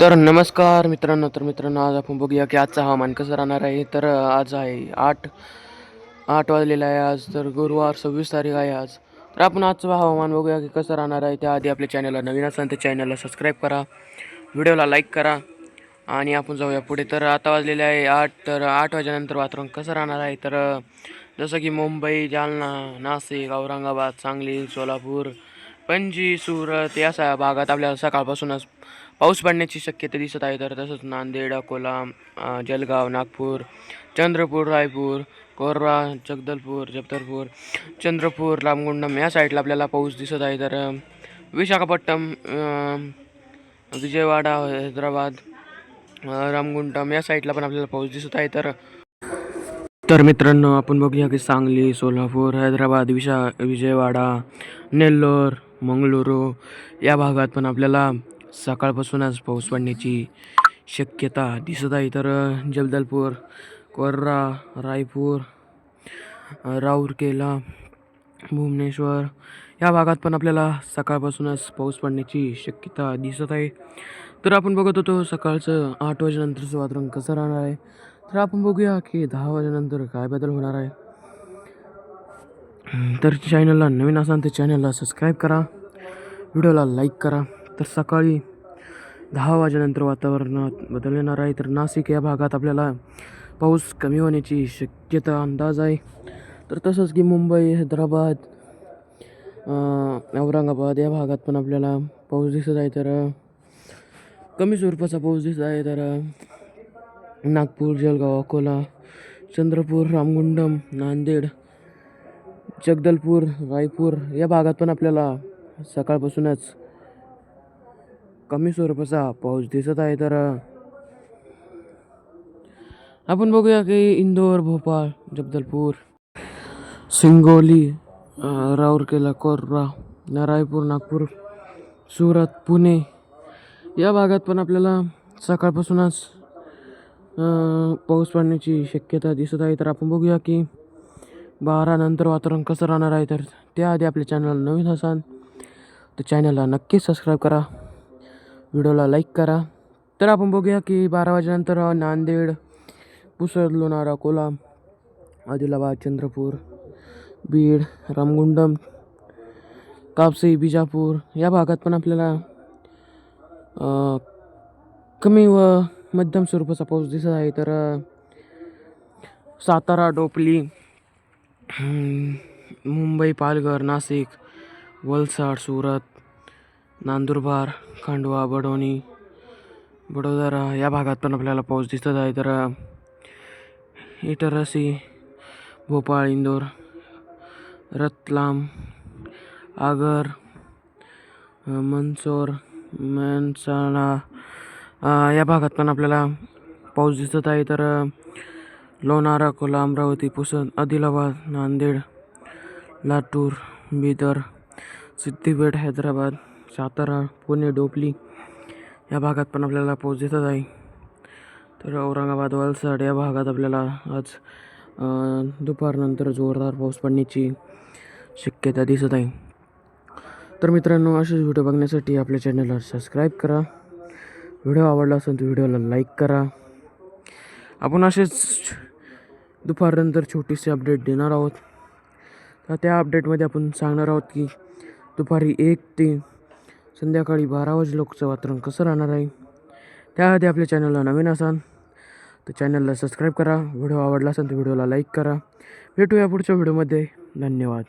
तर नमस्कार मित्रांनो तर मित्रांनो आज आपण बघूया की आजचं हवामान कसं राहणार आहे. तर आज आहे आठ आठ वाजलेलं आहे आज तर गुरुवार सव्वीस तारीख आहे आज. तर आपण आजचं हवामान बघूया की कसं राहणार आहे. त्याआधी आपल्या चॅनलला नवीन असाल तर चॅनलला सबस्क्राईब करा व्हिडिओला लाईक करा आणि आपण जाऊया पुढे. तर आता वाजलेले आहे आठ तर आठ वाजेनंतर वातावरण कसं राहणार आहे? तर जसं की मुंबई जालना नाशिक औरंगाबाद सांगली सोलापूर पणजी सुरत या भागात आपल्याला सकाळपासूनच पाऊस पडण्याची शक्यता दिसत आहे तर तसंच नांदेड अकोला जलगाव नागपूर चंद्रपूर रायपूर कोर्रा जगदलपूर जगदलपूर चंद्रपूर रामगुंडम या साईडला आपल्याला पाऊस दिसत आहे. तर अ, विशाखापट्टणम विजयवाडा हैदराबाद रामगुंडम या साईडला पण आपल्याला पाऊस दिसत आहे. तर तर मित्रांनो आपण बघूया की सांगली सोलापूर हैदराबाद विशा विजयवाडा नेल्लोर मंगळुरू या भागात पण आपल्याला सकाळपासूनच पाऊस पडण्याची शक्यता दिसत आहे. तर जगदलपूर कोर्रा रायपूर राऊरकेला भुवनेश्वर या भागात पण आपल्याला सकाळपासूनच पाऊस पडण्याची शक्यता दिसत आहे. तर आपण बघत होतो सकाळचं आठ वाजेनंतरचं वातावरण कसं राहणार आहे? तर आपण बघूया की दहा वाजेनंतर काय बदल होणार आहे. तर चॅनलला नवीन असाल तर चॅनलला सबस्क्राईब करा. व्हिडिओला लाईक करा. तर सकाळी दहा वाजेनंतर वातावरणात बदल येणार आहे. तर नाशिक या भागात आपल्याला पाऊस कमी होण्याची शक्यता अंदाज आहे. तर तसंच की मुंबई हैदराबाद औरंगाबाद या भागात पण आपल्याला पाऊस दिसत आहे. तर कमी स्वरूपाचा पाऊस दिसत आहे. तर नागपूर जळगाव अकोला चंद्रपूर रामगुंडम नांदेड जगदलपूर रायपूर या भागात पण आपल्याला सकाळपासूनच कमी स्वरूपाचा पाऊस दिसत आहे तर आपण बघूया की इंदोर भोपाळ जगदलपूर सिंगोली राऊरकेला कोर्रा रायपूर नागपूर सुरत पुणे या भागात पण आपल्याला सकाळपासूनच पाऊस पडण्याची शक्यता दिसत आहे. तर आपण बघूया की बारा नंतर वातावरण कसं राहणार आहे. तर त्याआधी आपल्या चॅनल नवीन असाल तर चॅनलला नक्की सबस्क्राईब करा. व्हिडिओला लाईक करा तर आपण बघूया की बारा वाजेनंतर नांदेड पुसद लोणारा अकोला आदिलाबाद चंद्रपूर बीड रामगुंडम कापसी बिजापूर या भागात पण आपल्याला कमी व मध्यम स्वरूपाचा पाऊस दिसत आहे तर सातारा डोपली मुंबई पालघर नाशिक वलसाड सुरत नांदुरबार खांडवा बडोनी बडोदरा या भागात पण आपल्याला पाऊस दिसत आहे. तर इटरसी भोपाळ इंदोर रतलाम आगर मंचोर मनसाणा या भागात पण आपल्याला पाऊस दिसत आहे. तर लोणारा अकोला अमरावती पुसद आदिलाबाद नांदेड लातूर बिदर सिद्दीपेठ हैदराबाद सातारा पुणे डोपली या भागात पण आपल्याला पाऊस दिसत आहे. तर औरंगाबाद वलसाड या भागात आपल्याला आज दुपारनंतर जोरदार पाऊस पडण्याची शक्यता दिसत आहे. तर मित्रांनो असेच व्हिडिओ बघण्यासाठी आपल्या चॅनलला सबस्क्राईब करा. व्हिडिओ आवडला असेल तर व्हिडिओला लाईक करा. आपण असेच दुपारनंतर छोटीशी अपडेट देणार आहोत. तर त्या अपडेटमध्ये आपण सांगणार आहोत की दुपारी एक ते संध्याकाळी बारा वाजेलोकचं वातावरण कसं राहणार आहे? त्याआधी आपल्या चॅनलला नवीन असाल तर चॅनलला सबस्क्राईब करा. व्हिडिओ आवडला असेल तर व्हिडिओला लाईक करा. भेटूया पुढच्या व्हिडिओमध्ये. धन्यवाद.